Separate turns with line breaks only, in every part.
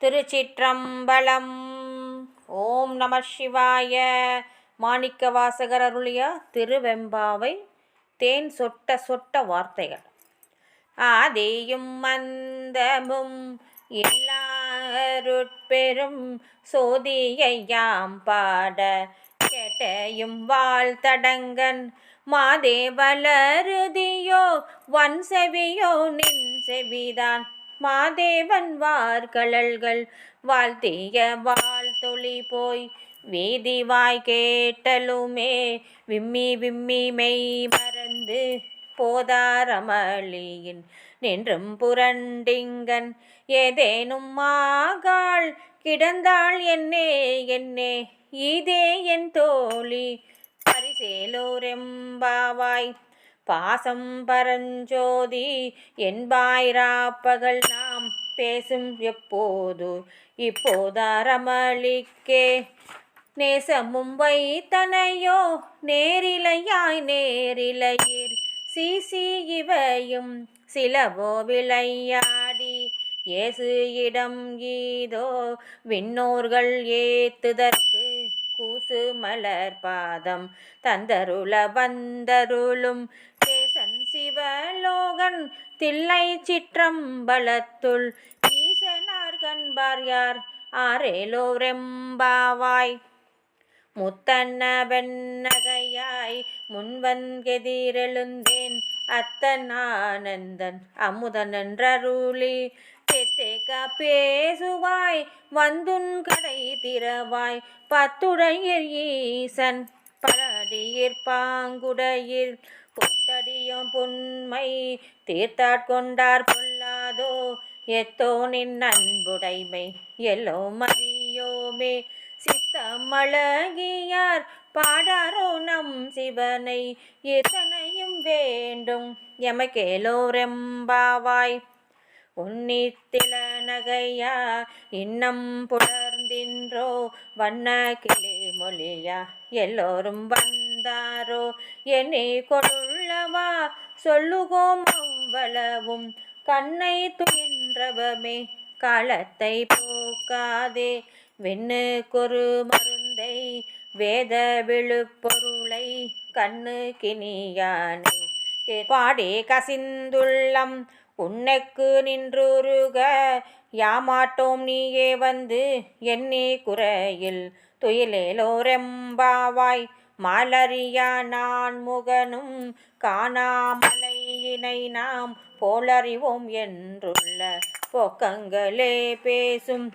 திருச்சிற்றம்பலம். ஓம் நம சிவாய. மாணிக்க வாசகர் அருளியா திருவெம்பாவை தேன் சொட்ட சொட்ட வார்த்தைகள். ஆதியும் மந்தமும் எல்லாருட்பெரும் சோதியையாம் பாட கேட்டையும் வாழ்த்தடங்கன் மாதேவலருதியோ வன் செவியோ நின் செவிதான் மாதேவன் வார்கழல்கள் வாழ்த்திய வாழ்த்தொளி போய் வீதி வாய் கேட்டலுமே விம்மி விம்மி மெய் மறந்து போதாரமளியின் நின்றும் புரண்டிங்கன் ஏதேனும் மாகாள் கிடந்தாள் என்னே என்னே இதே என் தோழி பரிசேலோரெம்பாவாய் பாசம் பரஞ்சோதி என்பாயிராப்பகல் நாம் பேசும் எப்போது? இப்போதாரமளிக்கே நேசமும் வைத்தனையோ நேரிலையாய் நேரிலையீர். சீசி இவையும் சிலவோ விளையாடி. இயேசு இடம் ஈதோ விண்ணோர்கள் ஏத்துதற்கு கூசு மலர் பாதம் தந்தருள வந்தருளும். கேசன் சிவலோகன் தில்லை சிற்றம்பலத்துள். ஈசனார் கண்பார் யார்? ஆரேலோ ரெம்பாவாய் முத்தன்ன வெண்ணகையாய். முன்வன்கெதிரெழுந்தேன் அத்தன் ஆனந்தன். அமுதன் பெத்தேக்க பேசுவாய் வந்துன் கடை திறவாய் பத்துடையர் ஈசன் பரடியிற் பாங்குடையிர் புத்தடியும் புன்மை தீர்த்தாட்கொண்டார் பொல்லாதோ எத்தோனின் அன்புடைமை எல்லோ மதியோமே. சித்தமழகியார் பாடாரோ நம் சிவனை எத்தனையும் வேண்டும் எமக்கேலோரெம்பாவாய். உன்னித்தில நகையா இன்னம் புலர்ந்தின்றோ? வண்ண கிளி மொழியா? எல்லோரும் வந்தாரோ? என்னை கொள்ளுள்ளவா சொல்லுகோம் அவ்வளவும். கண்ணை துயின்றவமே காலத்தை போக்காதே. வெண்ணுக்கொரு மருந்தை வேத விழுப்பொருளை கண்ணு கிணியானே. பாடி கசிந்துள்ளம். உன்னைக்கு நின்றுருக யாமாட்டோம் நீயே வந்து என்னே குறையில்? துயிலேலோரெம்பாவாய் மாலறியா நான் முகனும் காணாமலையினை நாம் போலறிவோம் என்றுள்ள பொக்கங்களே பேசும்.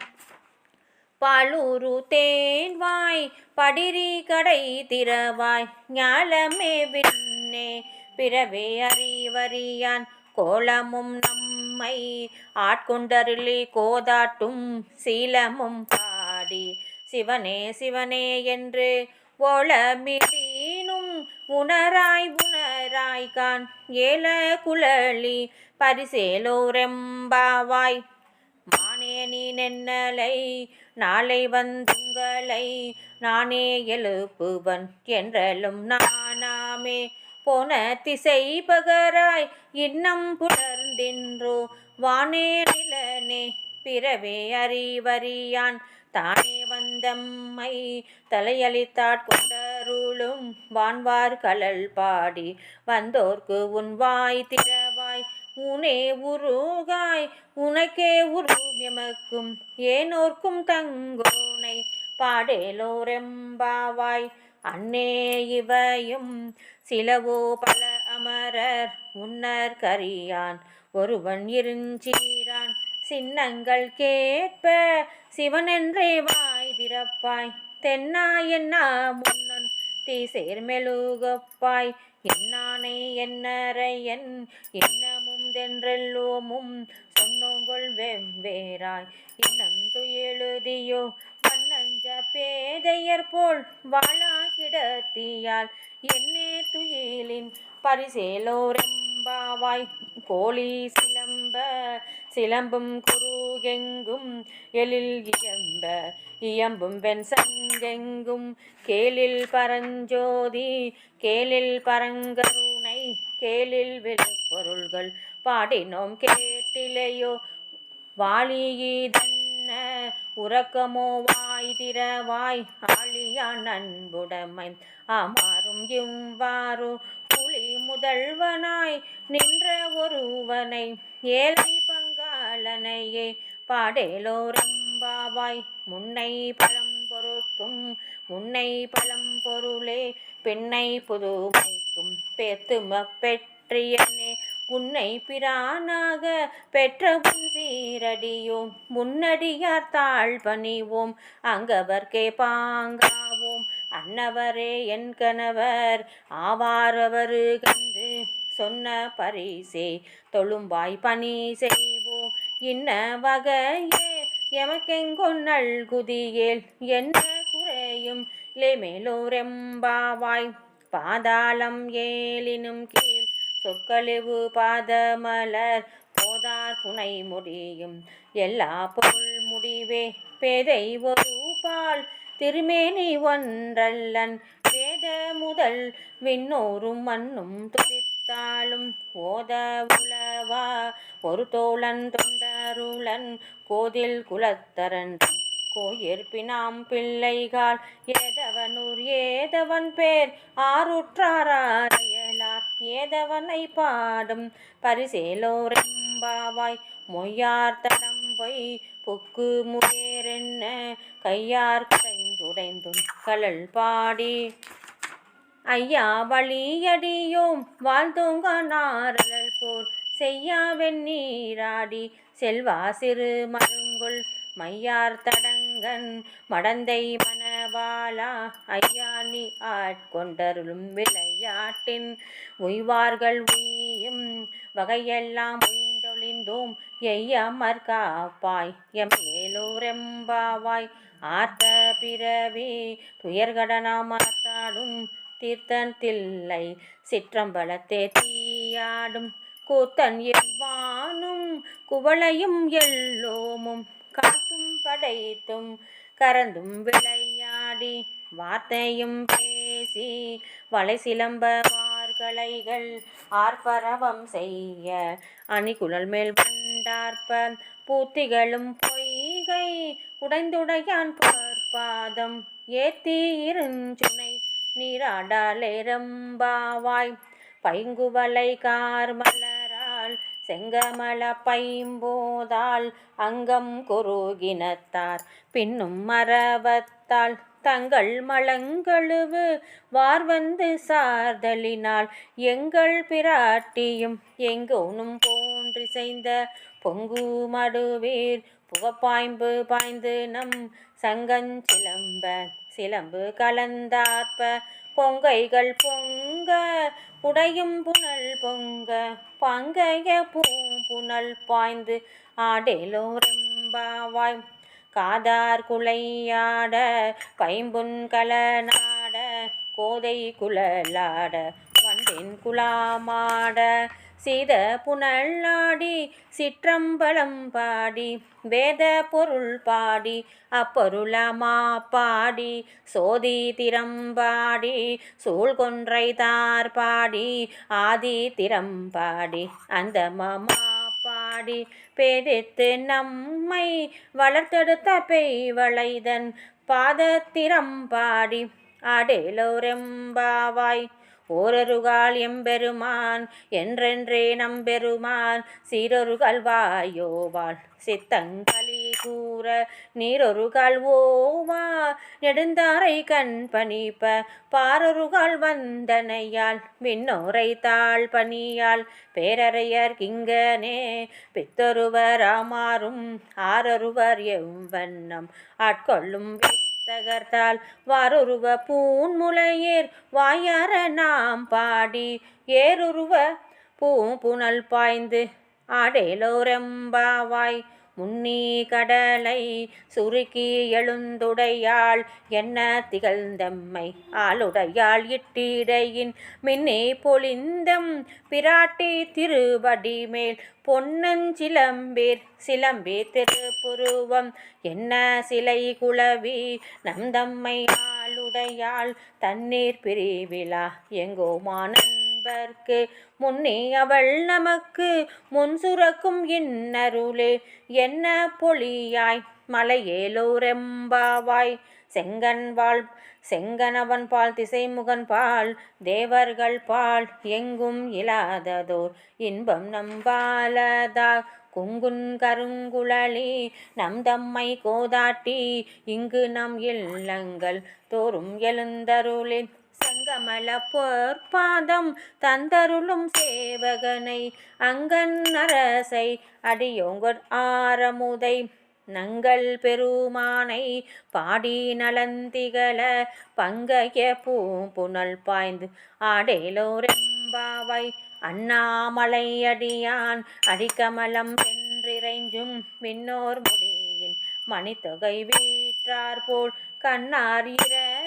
பாலூரு தேன்வாய் படிரி கடை திறவாய் ஞாலமே விண்ணே பிறவே அறிவறியான் கோலமும் நம்மை ஆட்கொண்டருளி கோதாட்டும் சீலமும் பாடி. சிவனே சிவனே என்று ஒளமிடீனும் உணராய் உணராய்கான் ஏல குழலி பரிசேலோரெம்பாவாய். மானே நீ நென்னலை நாளை வந்துங்களை நானே எழுப்புவன் என்றலும் நானாமே. போன திசை பகராய் இன்னம் புலர்ந்தின்றோ. வானே நிலனே பிறவே அறிவறியான். தானே வந்தம்மை தலையளித்தாட்கொண்டருளும் வான்வார் கலல் பாடி வந்தோர்க்கு உன் வாய் திறவாய். உனே உருகாய் உனக்கே உருவும் எமக்கும். ஏனோர்க்கும் தங்கோனை பாடேலோரெம்பாவாய். அன்னே இவையும் சிலவோ பல அமரர் உன்னர் கரியான். ஒருவன் இருஞ்சீரான் சின்னங்கள் கேட்ப சிவனென்றே வாய் திறப்பாய். தென்னா என்னா முன்னன் தீசேர் மெழுகப்பாய். என்னானை என்னறையன் இன்னமும் தென்றெல்லோமும் சொன்னோங்கொள் வெவ்வேறாய் இன்னம் துயெழுதியோ பன்னஞ்ச பேதையர் போல் வாழா கிடத்தியால் என்னே துயிலின் பரிசேலோரெம்பாவாய். கோழி சிலம்ப சிலம்பும் குருகெங்கும் எழில் இயம்ப இயம்பும் வெண் சங்கெங்கும். கேளில் பரஞ்சோதி கேளில் பரங்கருணை கேளில் விழுப்பொருள்கள் பாடினோம் கேட்டிலையோ. வாழியீதன் உறக்கமோ வாய் திறவாய் ஆழியான் அன்புடைமை அமாறும் இவ்வாறு புலி முதல்வனாய் நின்ற ஒருவனை ஏழை பங்காளனையே பாடேலோரம்பாவாய். முன்னை பழம் பொருட்கும் முன்னை பழம் பொருளே பெண்ணை புதுமைக்கும். பேத்தும பெற்றியனே உன்னை பிரானாக பெற்ற உன் சீரடியோம். முன்னடியார் தாழ் பணிவோம். அங்கவர்க்கே பாங்காவோம். அன்னவரே என் கணவர். ஆவாரவரு கந்து சொன்ன பரிசே. தொழும்பாய் பணி செய்வோம். இன்ன வகையே எமக்கெங்கொன்னல் குதியேல். என்ன குறையும்? லேமேலோரெம்பாவாய் பாதாளம் ஏலினும் கீழ் சொற்கழிவு பாதமலர் போதார் புனை முடியும். எல்லா பொருள் முடிவே பேதை ஒரு பால். திருமேனி ஒன்றல்லன் வேத முதல். விண்ணோரும் மண்ணும் துதித்தாலும் ஓத உளவா ஒரு தோழன் தொண்டருளன் கோதில் குலத்தரன். கோயிற்பினாம் பிள்ளைகால் ஏதவனூர் ஏதவன் பேர். ஆருற்றாராயலார் ஏதவனை பாடும் பரிசேலோரெம்பாவாய் மொய்யார் தடம் பொய் புக்கு முயரென்ன கையார் குடைந்துடைந்தும் கலல் பாடி. ஐயா வழியடியோம் வாழ்ந்தோங்க நாரல் போர் செய்யாவென் நீராடி செல்வா சிறு மருங்குள் மையார் தடங்கன் மடந்தை மணவாளா ஐயா நீ ஆட்கொண்டருளும் விளையாட்டின் உய்வார்கள் உயும் வகையெல்லாம் உய்ந்தொழிந்தோம் எய்யமர் காப்பாய் எம்பேலூரெம்பாவாய் ஆர்த்த பிறவி துயர்கடனாமாத்தாடும் தீர்த்தன் தில்லை சிற்றம்பலத்தே தீயாடும் கூத்தன் எவ்வானும் குவளையும் எல்லோமும் படைத்தும் கறந்தும் விளையாடி வார்த்தையும் பேசி வலை சிலம்ப சிலம்பவார்களைகள் ஆர்ப்பரவம் செய்ய அணிகுழல் மேல் வண்டார்ப்ப பூத்திகளும் பொய்கை உடைந்துடையான் பார்ப்பாதம் ஏத்தி இருஞ்சுனை நீராடாலேரம்பாவாய் பைங்குவலை கார்மல செங்கமல பைம்போதால் அங்கம் குறுகினத்தார். பின்னும் மரவத்தால் தங்கள் மலங்கழுவு வார்வந்து சார்தலினால் எங்கள் பிராட்டியும் எங்கோனும் போன்றிசைந்த பொங்கு மடுவீர். புகப்பாய்ம்பு பாய்ந்து நம் சங்கஞ்சிலம்ப சிலம்பு கலந்தாற்ப பொங்கைகள் பொங்க குடையும் புனல் பொங்க பங்கைய பூம்புனல் பாய்ந்து ஆடேலோரெம்பாவாய் காதார் குலையாட பைம்புன் கலநாட கோதை குழலாட வண்டின் குலாமாட சீத புனல்லாடி சிற்றம்பலம் பாடி வேத பொருள் பாடி அப்பொருளமா பாடி சோதி திறம்பாடி சூழ்கொன்றை தார் பாடி ஆதி திறம்பாடி அந்த மாமா பாடி. பெருத்து நம்மை வளர்த்தெடுத்த பெய்வளைதன் பாதத்திரம் பாடி அடேலோரெம்பாவாய் ஓரருகால் எம்பெருமான் என்றென்றே நம்பெருமான் சீரொருகால் வாயோவாள் சித்தங்களி கூற நீரொருகால் ஓவா நெடுந்தாரை கண் பணிப்ப பாரொருகால் வந்தனையால் விண்ணோரை தாழ் பணியால் பேரறையர் கிங்கனே பித்தொருவர் ஆமாறும் ஆரொருவர் எவ்வண்ணம் ஆட்கொள்ளும் தகர்த்தால் வாருருவ பூன்முலையேர் வாயார நாம் பாடி ஏருருவ புனல் பாய்ந்து ஆடேலோரெம்பாவாய் முன்னீ கடலை சுருக்கி எழுந்துடையாள். என்ன திகழ்ந்தம்மை? ஆளுடையாள் இட்டிடையின் மின்னே பொழிந்தம் பிராட்டி திருவடி மேல் பொன்னஞ்சிலம்பேர். சிலம்பே திருப்புருவம். என்ன சிலை குளவி நம்தம்மை ஆளுடையாள். தண்ணீர் பிரிவிழா எங்கோ மானன் என்பர்க்கு முன்னே அவள் நமக்கு முன் சுரக்கும் இன்னருளே. என்ன பொழியாய் மலையேலோரெம்பாவாய். செங்கன் வாழ் செங்கனவன் பால் திசைமுகன் பால் தேவர்கள் பால் எங்கும் இல்லாததோர் இன்பம் நம்பாலதா குங்குன் கருங்குழலி நம் தம்மை கோதாட்டி இங்கு நம் இல்லங்கள் தோறும் எழுந்தருளின் கமல போர் பாதம் தந்தருளும் சேவகனை அங்கன் அரசை அடியோங்கர் ஆரமுதை. நங்கள் பெருமானை பாடி நலந்திகள பங்கைய பூ புனல் பாய்ந்து ஆடேலோரெம்பாவை. அண்ணாமலை அடியான் அடிக்கமலம் சென்றிறைஞ்சும் மின்னோர் முடியின் மணித்தொகை வீற்றார் போல் கண்ணார்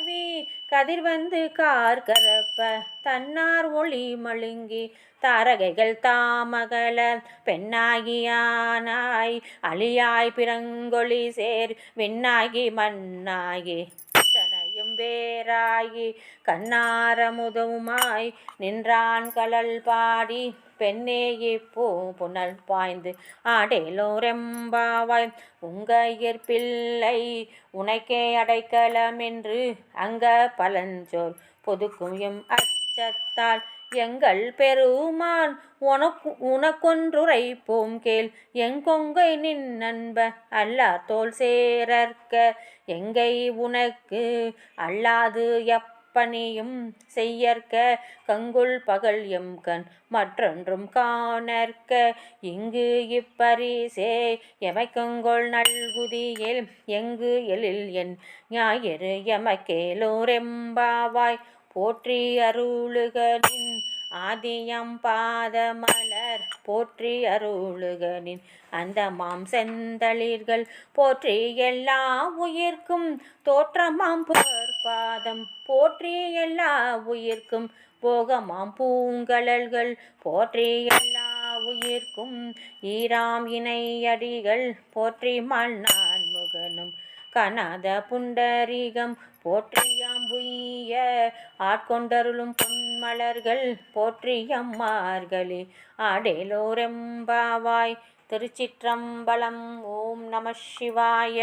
இரவி கதிர் வந்து கார் கரப்ப தன்னார் ஒளி மழுங்கி தாரகைகள் தாமகல பெண்ணாகியானாய். அழியாய் பிறங்கொழி சேர் விண்ணாகி மண்ணாகி தனையும் வேறாகி கண்ணாரமுதவுமாய் நின்றான் கலல் பாடி. பெண்ணேயே போ புனல் பாய்ந்து ஆடேலோரெம்பாவாய். உங்க பிள்ளை உனக்கே அடைக்கலம் என்று அங்க பலஞ்சோல் பொதுக்கும் எம் அச்சத்தால் எங்கள் பெருமான் உனக்கு உனக்கொன்றுரைப்போம் கேள். எங்கொங்கை நின் நண்ப அல்லா தோல் சேரற்க. எங்கை உனக்கு அல்லாது பணியும் செய்யற்க கங்குள் பகல் எம்கண் மற்றொன்றும் காணற்க. இங்கு இப்பரிசே எமைக்குங்கொள் நல்குதியில் எங்கு எழில் என் ஞாயிறு எமக்கேலோரெம்பாவாய் போற்றி அருளுகனின் ஆதியம் பாதமலர் போற்றி அருளுகனின் அந்த மாம் செந்தளிர்கள் போற்றி எல்லா உயிர்க்கும் தோற்றமாம் பாதம் போற்றி எல்லா உயிர்க்கும் போகமாம் பூங்கலல்கள் போற்றி எல்லா உயிர்க்கும் ஈராம் இணையடிகள். போற்றி மண்ணான் முகனும் கனாத புண்டரீகம். போற்றியாம்புய்ய ஆட்கொண்டருளும் பொன்மலர்கள். போற்றியம்மார்களே ஆடேலோரெம்பாவாய். திருச்சிற்றம்பலம் ஓம் நம சிவாய.